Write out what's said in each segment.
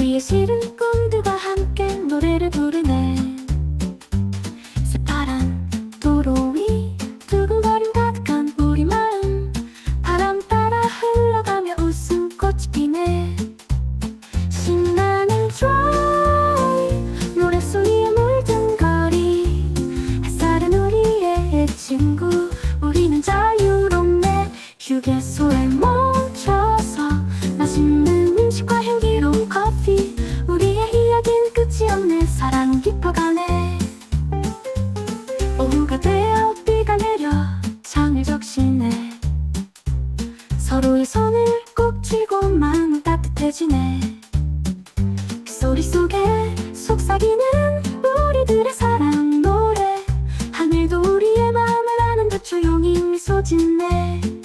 위에 실은 꿈들과 함께 노래를 부르네. 새파란 도로 위 두근거림 가득한 우리 마음. 바람 따라 흘러가며 웃음꽃이 피네. 신나는 트라이 노랫소리에 물든 거리. 햇살은 우리의 친구 우리는 자유롭네. 휴게소 깊어가네. 오후가 되어 비가 내려 창을 적시네. 서로의 손을 꼭 쥐고 마음은 따뜻해지네. 그 소리 속에 속삭이는 우리들의 사랑 노래. 하늘도 우리의 마음을 아는듯 조용히 미소지네.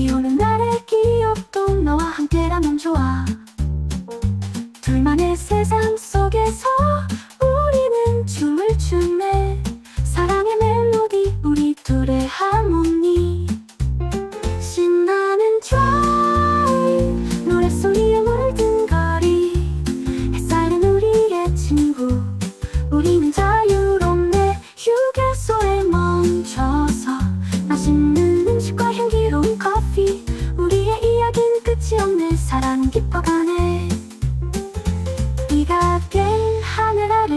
비 오는 날의 기억도 너와 함께라면 좋아. 둘만의 세상 속에서 우리는 춤을 추네. 사랑의 멜로디 우리 둘의 하모니. 신나는 드라이브 노랫소리에 물든 거리. 햇살은 우리의 친구 우리는 자유롭네. 휴게소에 멈춰서 맛있는 사랑은 깊어가네. 비가 깬 하늘 아래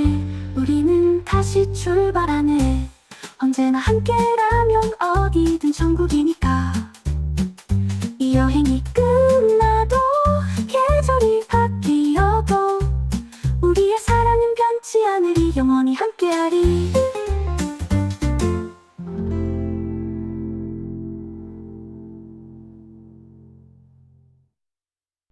우리는 다시 출발하네. 언제나 함께라면 어디든 천국이니까. 이 여행이 끝나도 계절이 바뀌어도 우리의 사랑은 변치 않으리. 영원히 함께